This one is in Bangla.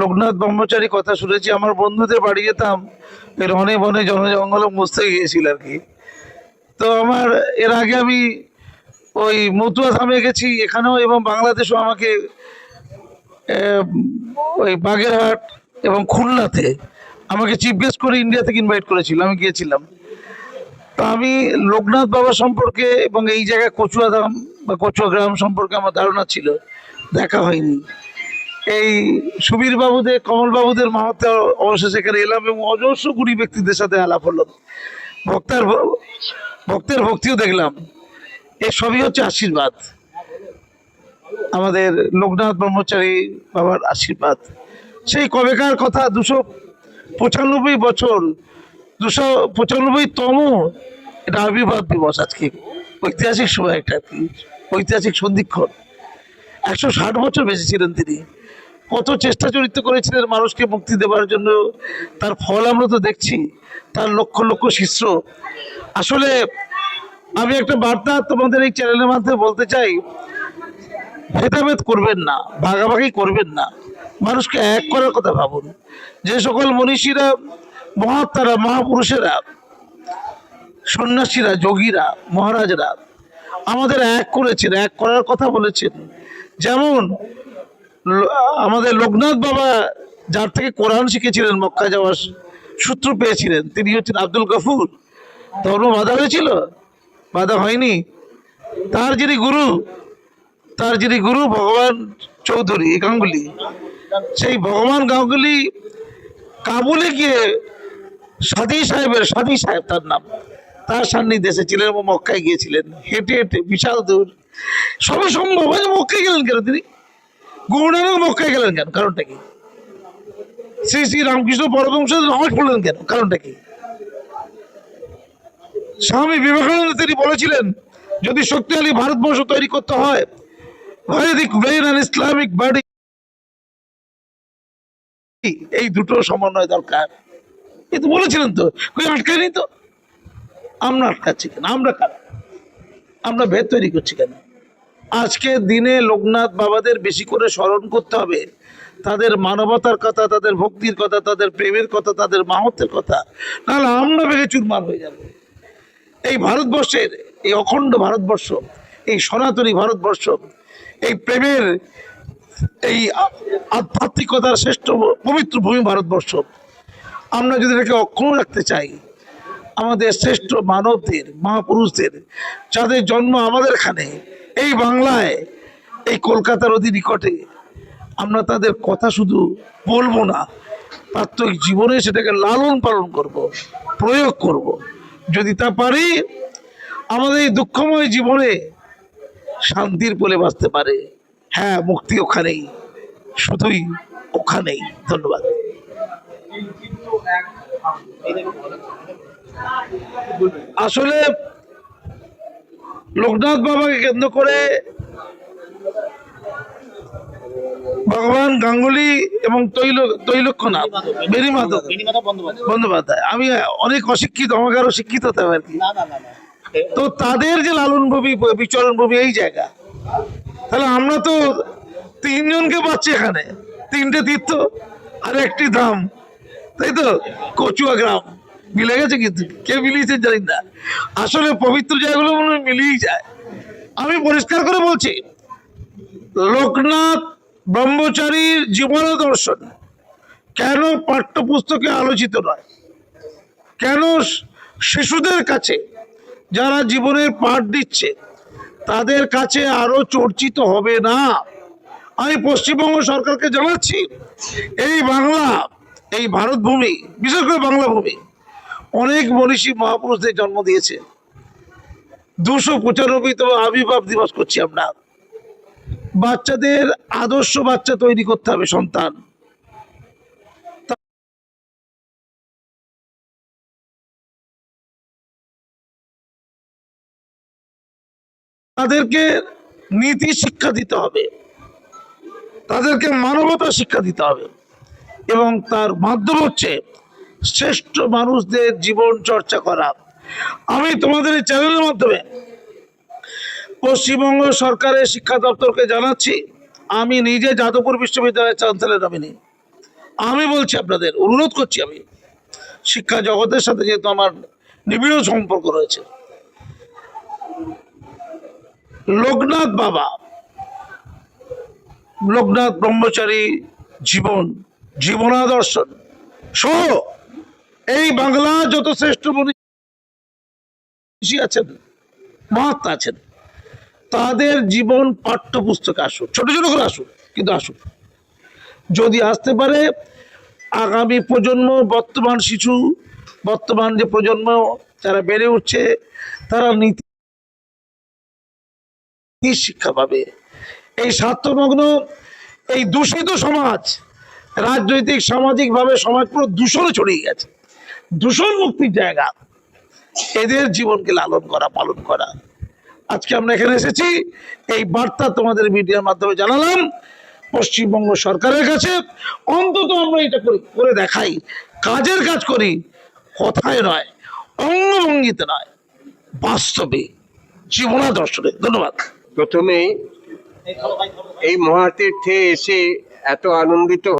লোকনাথ ব্রহ্মচারী কথা শুনেছি, আমার বন্ধুদের বাড়ি যেতাম, এর অনে বনে জন জঙ্গলে মুছতে গিয়েছিল আর কি। তো আমার, এর আগে আমি ওই মতুয়া ধামে গেছি, এখানেও এবং বাংলাদেশেও আমাকে ওই বাগেরহাট এবং খুলনাতে আমাকে চিফ গেস্ট করে ইন্ডিয়া থেকে ইনভাইট করেছিল, আমি গিয়েছিলাম। তা আমি লোকনাথ বাবা সম্পর্কে এবং এই জায়গায় কচুয়া ধাম বা কচুয়া গ্রাম সম্পর্কে আমার ধারণা ছিল, দেখা হয়নি। এই সুবীর বাবুদের কমল বাবুদের মাহাত্ম অবশ্য সেখানে এলাম এবং অজস্র গুণী ব্যক্তিদের সাথে আলাপ হলো ভক্তার ভক্তের ভক্তিও দেখলাম। এ সবই হচ্ছে আশীর্বাদ। আমাদের লোকনাথ ব্রহ্মচারী বাবার আশীর্বাদ। সেই কবেকার কথা দুশো পঁচানব্বই বছর, দুশো পঁচানব্বই তম এটা আবির্ভাব দিবস আজকে। ঐতিহাসিক সময় একটা। ঐতিহাসিক সন্ধিক্ষণ। একশো ষাট বছর বেঁচে ছিলেন তিনি। কত চেষ্টা চরিত্র করেছিলেন মানুষকে মুক্তি দেওয়ার জন্য। তার ফল আমরা তো দেখছি, তার লক্ষ লক্ষ শিষ্য। আসলে আমি একটা বার্তা তোমাদের এই চ্যানেলের মাধ্যমে বলতে চাই, ভেদাভেদ করবেন না, ভাগাভাগি করবেন না। মানুষকে এক করার কথা ভাবুন। যে সকল মনীষীরা, মহাত্মারা, মহাপুরুষেরা, সন্ন্যাসীরা, যোগীরা, মহারাজরা আমাদের এক করেছেন, এক করার কথা বলেছেন। যেমন আমাদের লোকনাথ বাবা যার থেকে কোরআন শিখেছিলেন মক্কা যাওয়ার সূত্র পেয়েছিলেন, তিনি হচ্ছেন আব্দুল গফুর। ধর্ম বাধা হয়েছিল? বাধা হয়নি? তার যিনি গুরু, তার যিনি গুরু ভগবান চৌধুরী গাঙ্গুলি, সেই ভগবান গাঙ্গুলি কাবুলে গিয়ে সাদি সাহেবের সাদি সাহেব তার নাম, তার সান্নিধ্যে এসেছিলেন এবং মক্কায় গিয়েছিলেন। হেঁটে হেঁটে, বিশাল দূর সবই সম্ভব হয় মক্কায় গেলেন কেন তিনি? গৌরাঙ্গ মক্কায় গেলেন কেন? কারণটা কি? শ্রী শ্রী রামকৃষ্ণ পরমংশ নামাজ পড়লেন কেন? কারণটা কি? স্বামী বিবেকানন্দ তিনি বলেছিলেন, যদি শক্তিশালী ভারতবর্ষ তৈরি করতে হয় ইসলামিক বডি এই দুটো সমন্বয় দরকার। কিন্তু বলেছিলেন তো কই আটকায়নি তো? আমরা আটকাচ্ছি কেন? আমরা কারা? আমরা ভেদ তৈরি করছি কেন? আজকে দিনে লোকনাথ বাবাদের বেশি করে স্মরণ করতে হবে। তাদের মানবতার কথা, তাদের ভক্তির কথা, তাদের প্রেমের কথা, তাদের মাহত্বের কথা। নাহলে আমরা ভেঙে চুরমার হয়ে যাবে। এই ভারতবর্ষের, এই অখণ্ড ভারতবর্ষ, এই সনাতনী ভারতবর্ষ, এই প্রেমের, এই আধ্যাত্মিকতার শ্রেষ্ঠ পবিত্র ভূমি ভারতবর্ষ। আমরা যদি এটাকে অক্ষুণ্ণ রাখতে চাই, আমাদের শ্রেষ্ঠ মানবদের, মহাপুরুষদের, যাদের জন্ম আমাদের এখানে এই বাংলায়, এই কলকাতার অতি নিকটে আমরা তাদের কথা শুধু বলব না প্রাত্যহিক জীবনে সেটাকে লালন পালন করব, প্রয়োগ করব। যদি তা পারি, আমাদের এই দুঃখময় জীবনে শান্তির বলে বাঁচতে পারে। হ্যাঁ মুক্তি ওখানেই, শুধুই ওখানেই। ধন্যবাদ। আসলে লোকনাথ বাবাকে কেন্দ্র করে ভগবান গাঙ্গুলি এবং তৈল তৈলক্ষ্যনাথ বেরিমাধব বেনিমাধব বন্দ্যোপাধ্যায়। আমি অনেক অশিক্ষিত আমাকে আরও শিক্ষিত হতে হবে আর কি। তো তাদের যে লালন ভূমি বিচরণ ভূমি এই জায়গা। তাহলে আমরা তো তিনজনকে পাচ্ছি এখানে। তিনটে তীর্থ আর একটি ধাম। তাই তো? কচুয়া গ্রাম। মিলে গেছে কিন্তু। কে মিলিয়েছে জানি না। আসলে পবিত্র জায়গাগুলো মনে মিলিয়েই যায়। আমি পরিষ্কার করে বলছি, লোকনাথ ব্রহ্মচারীর জীবন দর্শন কেন পাঠ্যপুস্তকে আলোচিত নয়? কেন শিশুদের কাছে যারা জীবনের পাঠ দিচ্ছে, তাদের কাছে আরও চর্চিত হবে না? আমি পশ্চিমবঙ্গ সরকারকে জানাচ্ছি, এই বাংলা, এই ভারত ভূমি বিশেষ করে বাংলা ভূমি অনেক মনীষী মহাপুরুষদের জন্ম দিয়েছে। দুশো পঁচানব্বইতম আবির্ভাব দিবস করছি আমরা। বাচ্চাদের আদর্শ বাচ্চা তৈরি করতে হবে সন্তান। তাদেরকে নীতি শিক্ষা দিতে হবে। তাদেরকে মানবতা শিক্ষা দিতে হবে। এবং তার মাধ্যম হচ্ছে শ্রেষ্ঠ মানুষদের জীবন চর্চা করা। আমি তোমাদের এই চ্যানেলের মাধ্যমে পশ্চিমবঙ্গ সরকারের শিক্ষা দপ্তরকে জানাচ্ছি, আমি নিজে যাদবপুর বিশ্ববিদ্যালয়ের চ্যান্সেলর নমিনি। আমি বলছি আপনাদের, অনুরোধ করছি আমি, শিক্ষা জগতের সাথে যেহেতু আমার নিবিড় সম্পর্ক রয়েছে। লোকনাথ বাবা, লোকনাথ ব্রহ্মচারী জীবন, জীবনাদর্শন, সহ এই বাংলা যত শ্রেষ্ঠ মনীষী আছেন, মহাত্মা আছেন, তাদের জীবন পাঠ্যপুস্তকে আসুক ছোট ছোট করে আসুক কিন্তু আসুক যদি আসতে পারে, আগামী প্রজন্ম, বর্তমান শিশু, বর্তমান যে প্রজন্ম, যারা বেড়ে উঠছে, তারা নীতি শিক্ষা পাবে। এই স্বার্থমগ্ন, এই দূষিত সমাজ, রাজনৈতিক, সামাজিকভাবে সমাজ পুরো দূষণে ছড়িয়ে গেছে। দূষণ মুক্তির জায়গা। এদের জীবনকে লালন করা, পালন করা। আজকে আমরা এখানে এসেছি, এই বার্তা তোমাদের মিডিয়ার মাধ্যমে জানালাম। পশ্চিমবঙ্গ সরকারের কাছে। অন্তত আমরা এটা করি, করে দেখাই। কাজের কাজ করি, কথায় নয়, অঙ্গভঙ্গিতে নয়, বাস্তবে, জীবনাদর্শনে। ধন্যবাদ। প্রথমে এই মহাতীর্থে এসে এত আনন্দিত